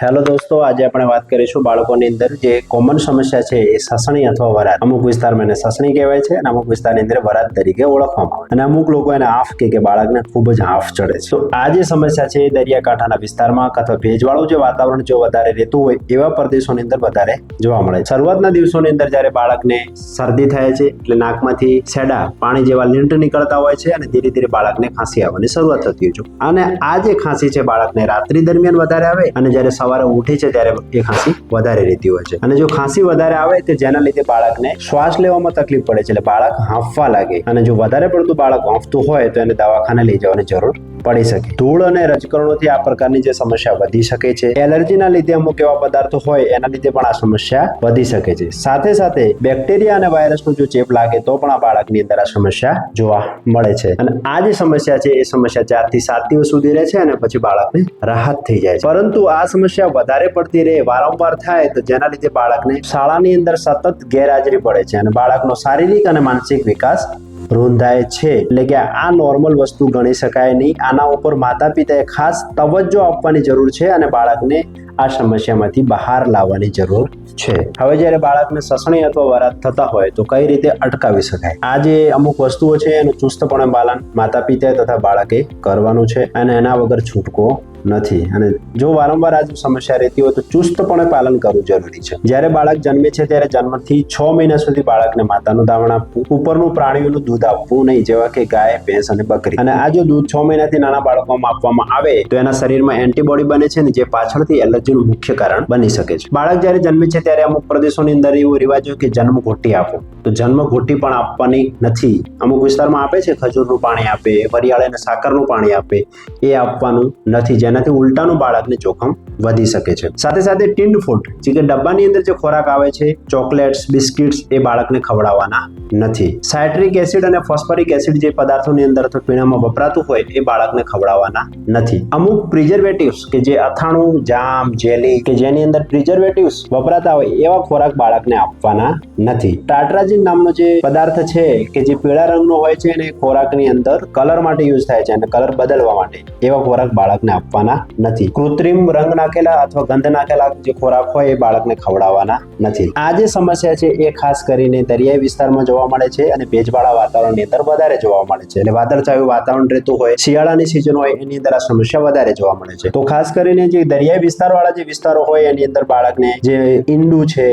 Hello દોસ્તો, આજે આપણે વાત કરીશું બાળકોની અંદર જે કોમન સમસ્યા છે એ સસણી અથવા વરાત. અમુક વિસ્તારમાં એને સસણી કહેવાય છે અને અમુક વિસ્તારની અંદર વરાત તરીકે ઓળખવામાં આવે અને અમુક લોકો એને આફ કે કે બાળકને ખૂબ જ આફ ચડે છે. તો આ જે સમસ્યા છે એ દરિયાકાંઠાના વિસ્તારમાં અથવા ભેજવાળું જે વાતાવરણ જો વધારે રહેતું હોય એવા પ્રદેશોની અંદર વધારે જોવા મળે છે. શરૂઆતના દિવસોની અંદર જ્યારે બાળકને શરદી થાય છે એટલે નાકમાંથી સેડા, પાણી જેવા લીંટ નીકળતા હોય છે અને ધીરે ધીરે બાળકને ખાંસી આવવાની શરૂઆત થતી હોય છે. અને આ જે ખાંસી છે બાળકને રાત્રિ દરમિયાન વધારે આવે અને જ્યારે સવારે ઉઠે છે ત્યારે એ ખાંસી વધારે રહેતી હોય છે. અને જો ખાંસી વધારે આવે તો જેના લીધે બાળકને શ્વાસ લેવામાં તકલીફ પડે છે. એટલે બાળક હાંફવા લાગે. અને જો વધારે પડતું બાળક હાંફતું હોય તો એને દવાખાને લઈ જવાની જરૂર પડી શકે. ધૂળ અને રજકણોથી આ પ્રકારની જે સમસ્યા વધી શકે છે. એલર્જીના લીધે અમુક એવા પદાર્થો હોય, એના લીધે પણ આ સમસ્યા વધી શકે છે. સાથે સાથે બેક્ટેરિયા અને વાયરસનો જો ચેપ લાગે, તો પણ આ બાળકની અંદર આ સમસ્યા જોવા મળે છે. અને આ જે સમસ્યા છે, એ સમસ્યા ચારથી સાત દિવસ સુધી રહે છે અને પછી બાળકને રાહત થઈ જાય છે. પરંતુ આ સમસ્યા વધારે પડતી રહે, વારંવાર થાય, તો જેના લીધે બાળકને શાળાની અંદર સતત ગેરહાજરી પડે છે અને બાળકનો શારીરિક અને માનસિક વિકાસ રૂંધાય છે. એટલે કે આ નોર્મલ વસ્તુ ગણી શકાય નહીં. આના ઉપર માતા પિતાએ ખાસ તવજ્જો આપવાની જરૂર છે અને બાળકને આ સમસ્યામાંથી બહાર લાવવાની જરૂર છે. હવે જ્યારે બાળકને સસણી અથવા વરાત થતા હોય તો કઈ રીતે અટકાવી શકાય? આ જે અમુક વસ્તુઓ છે એનું ચુસ્તપણે પાલન માતા પિતાએ તથા બાળકે કરવાનું છે અને એના વગર છૂટકો નથી. અને જો વારંવાર આ સમસ્યા રહેતી હોય તો ચુસ્તપણે પાલન કરવું જરૂરી છે. જ્યારે બાળક જન્મે છે ત્યારે જન્મથી છ મહિના સુધી બાળકને માતાનું દાવણ આપવું, ઉપરનું પ્રાણીઓનું દૂધ આપવું નહીં, જેવા કે ગાય, ભેંસ અને બકરી. અને આ જો દૂધ છ મહિનાથી નાના બાળકોમાં આપવામાં આવે, તો એના શરીરમાં એન્ટીબોડી બને છે ને જે પાછળથી એલર્જીનું મુખ્ય કારણ બની શકે છે. બાળક જ્યારે જન્મે છે ત્યારે અમુક પ્રદેશોની અંદર એવો રિવાજ હોય કે જન્મ ઘોટી આપો. તો જન્મ ઘોટી પણ આપવાની નથી. અમુક વિસ્તારમાં આપે છે, ખજૂરનું પાણી આપે, વરિયાળ અને સાકરનું પાણી આપે. એ આપવાનું નથી. જેનાથી ઉલટાનું બાળકને જોખમ વધી શકે છે. સાથે સાથે ટિન્ડ ફૂડ, જે કે ડબ્બાની અંદર જે ખોરાક આવે છે, ચોકલેટ્સ, બિસ્કિટ્સ, એ બાળકને ખવડાવવાના નથી. સાયટ્રિક એસિડ અને ફોસ્ફરિક એસિડ જે પદાર્થોની અંદર અથવા પીણામાં વપરાતું હોય, એ બાળકને ખવડાવવાના નથી. અમુક પ્રિઝર્વેટિવ્સ કે જે અથાણું, જામ, જેલી કે જેની અંદર પ્રિઝર્વેટિવ્સ વપરાતા હોય, એવા ખોરાક બાળકને આપવાના નથી. ટાટ્રાજીન નામનો જે પદાર્થ છે, કે જે પીળા રંગનો હોય છે અને ખોરાકની અંદર કલર માટે યુઝ થાય છે અને કલર બદલવા માટે એવા ખોરાક બાળકને આપવાના નથી. કૃત્રિમ રંગ નાખેલા અથવા ગંધ નાખેલા જે ખોરાક હોય એ બાળકને ખવડાવવાના નથી. આ જે સમસ્યા છે એ ખાસ કરીને દરિયાઈ વિસ્તારમાં જોવા મળે છે અને ભેજવાળા વાતાવરણની અંદર વધારે જોવા મળે છે. એટલે વાદળછાયું વાતાવરણ રહેતું હોય, શિયાળાની સિઝન હોય, એની અંદર આ સમસ્યા વધારે જોવા મળે છે. તો ખાસ કરીને જે દરિયાઈ વિસ્તારવાળા જે વિસ્તારો હોય, એની અંદર બાળકને જે ઈંડું છે,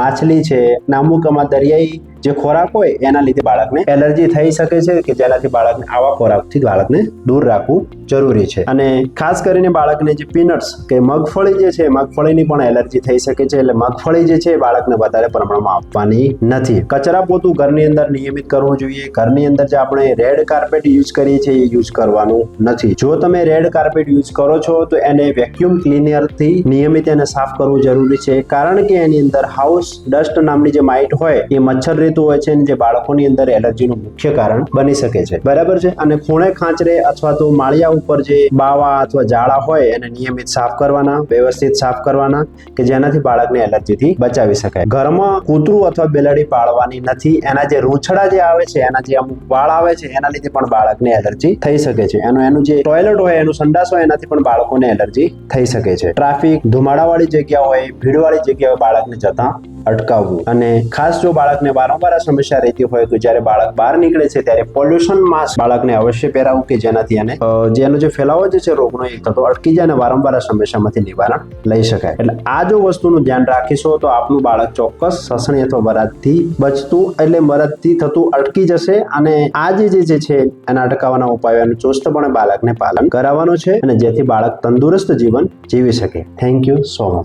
માછલી છે નામુક આમાં દરિયાઈ જે ખોરાક હોય એના લીધે બાળકને એલર્જી થઈ શકે છે કે જેનાથી બાળકને આવા ખોરાકથી બાળકને દૂર રાખવું જરૂરી છે. અને ખાસ કરીને બાળકને જે પીનટ્સ કે મગફળી જે છે, મગફળીની પણ એલર્જી થઈ શકે છે એટલે મગફળી જે છે બાળકને વધારે પ્રમાણમાં આપવાની નથી. કચરા પોતું ઘરની અંદર નિયમિત કરવું જોઈએ. ઘરની અંદર જે આપણે રેડ કાર્પેટ યુઝ કરીએ છીએ એ યુઝ કરવાનું નથી. જો તમે રેડ કાર્પેટ યુઝ કરો છો તો એને વેક્યુમ ક્લીનરથી નિયમિત એને સાફ કરવું જરૂરી છે. કારણ કે એની અંદર હાઉસ ડસ્ટ નામની જે માઇટ હોય એ મચ્છર રહેતું હોય છે જે બાળકોની અંદર એલર્જીનું મુખ્ય કારણ બની શકે છે. બરાબર છે? અને ખૂણે ખાંચરે અથવા તો માળિયા ઉપર જે બાવા અથવા જાળા હોય એને નિયમિત સાફ કરવાના, વ્યવસ્થિત સાફ કરવાના કે જેનાથી બાળકને એલર્જીથી બચાવી શકાય. ઘરમાં કૂતરું અથવા બેલડી પાળવાની નથી. એના જે રૂંછડા જે આવે છે, એના જે અમુક વાળ આવે છે, એના લીધે પણ બાળકને એલર્જી થઈ શકે છે. એનું એનું જે ટોયલેટ હોય, એનું સંડાસ હોય, એનાથી પણ બાળકોને એલર્જી થઈ શકે છે. ટ્રાફિક, ધુમાડાવાળી જગ્યા હોય, ભીડવાળી જગ્યાએ બાળકને જતા અટકાવવું. અને ખાસ જો બાળકને વારંવાર આ સમસ્યા રહેતી હોય તો જ્યારે બાળક બહાર નીકળે છે, ત્યારે પોલ્યુશન માસ્ક બાળકને અવશ્ય પહેરાવવું કે જેનાથી એને જેનો જે ફેલાવો જે છે રોગનો એ થતો અટકી જાય અને વારંવાર આ સમસ્યામાંથી નિવારણ લઈ શકાય. એટલે આ જો વસ્તુનું ધ્યાન રાખીશો તો આપનું બાળક ચોક્કસ સસણી અથવા વરાતથી બચતું એટલે મરદથી થતું અટકી જશે અને આ જે જે છે એના અટકાવવાના ઉપાયોનું ચુસ્તપણે બાળકને પાલન કરાવવાનું છે અને જેથી બાળક તંદુરસ્ત જીવન જીવી શકે. Thank you so much